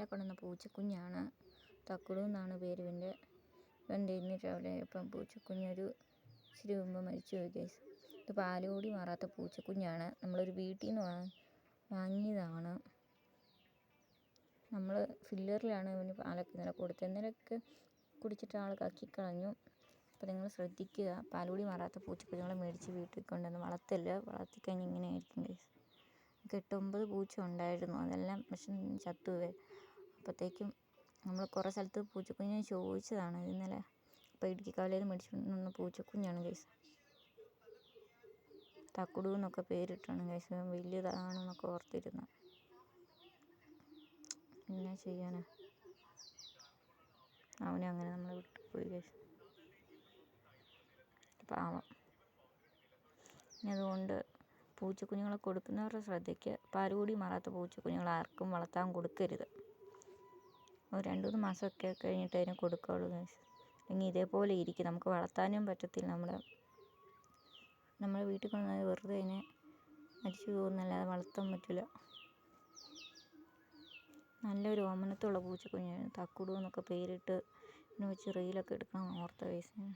ഇന്നലെ കൊണ്ടുവന്ന പൂച്ചക്കുഞ്ഞാണ്. തക്കുടു എന്നാണ് പേര്. ഇവന്റെ ഇവന്റെ ഇന്നിട്ട് അവിടെ ഇപ്പം പൂച്ചക്കുഞ്ഞൊരു ഇച്ചിരി മുമ്പ് മരിച്ചു പോയി ഗൈസ് ഇത് പാലുകൂടി മാറാത്ത പൂച്ചക്കുഞ്ഞാണ്. നമ്മളൊരു വീട്ടിൽ നിന്ന് വാ വാങ്ങിയതാണ്. നമ്മൾ ഫില്ലറിലാണ് ഇവന് പാലൊക്കെ ഇന്നലെ കൊടുത്തത്. ഇന്നലെയൊക്കെ കുടിച്ചിട്ട് ആൾ കക്കിക്കളഞ്ഞു അപ്പോൾ നിങ്ങൾ ശ്രദ്ധിക്കുക. പാലുകൂടി മാറാത്ത പൂച്ചക്കുഞ്ഞുങ്ങളെ മേടിച്ച് വീട്ടിൽ കൊണ്ടുവന്ന് വളർത്തല്ല വളർത്തിക്കഴിഞ്ഞ് ഇങ്ങനെ ആയിരിക്കും ഗൈസ് നമുക്ക് എട്ടൊമ്പത് പൂച്ച ഉണ്ടായിരുന്നു. അതെല്ലാം പക്ഷെ ചത്തുപോയി. അപ്പോഴത്തേക്കും നമ്മൾ കുറേ സ്ഥലത്ത് പൂച്ചക്കുഞ്ഞിനെ ചോദിച്ചതാണ് ഇന്നലെ. അപ്പോൾ ഇടുക്കിക്കാവിലേന്ന് മേടിച്ചുകൊണ്ട് വന്ന പൂച്ചക്കുഞ്ഞാണ് ഗൈസ്. തക്കുടു എന്നൊക്കെ പേരിട്ടാണ് ഗൈസ്. വലിയതാണെന്നൊക്കെ ഓർത്തിരുന്നു എന്നാ ചെയ്യാനാ? അവനെ അങ്ങനെ നമ്മൾ വിട്ടു പോയി ഗൈസ്. പാവം. ഇനി അതുകൊണ്ട് പൂച്ചക്കുഞ്ഞുങ്ങളെ കൊടുക്കുന്നവരുടെ ശ്രദ്ധയ്ക്ക് പാലുകൂടി മാറാത്ത പൂച്ചക്കുഞ്ഞുങ്ങളെ ആർക്കും വളർത്താൻ കൊടുക്കരുത്. ഒരു രണ്ട് മൂന്ന് മാസമൊക്കെ കഴിഞ്ഞിട്ട് അതിനെ കൊടുക്കുകയുള്ളൂ ഗൈസ് അല്ലെങ്കിൽ ഇതേപോലെ ഇരിക്കും. നമുക്ക് വളർത്താനും പറ്റത്തില്ല. നമ്മുടെ നമ്മുടെ വീട്ടിൽ കൊണ്ടുവന്നാൽ വെറുതെ അതിനെ മരിച്ചു പോകുന്നല്ലാതെ വളർത്താൻ പറ്റില്ല നല്ലൊരു ഓമനത്തുള്ള പൂച്ചക്കുഞ്ഞായിരുന്നു. തക്കുടു എന്നൊക്കെ പേരിട്ട് ഇതിനെ വെച്ച് റീലൊക്കെ എടുക്കണം ഓർത്ത വയസ്സിന്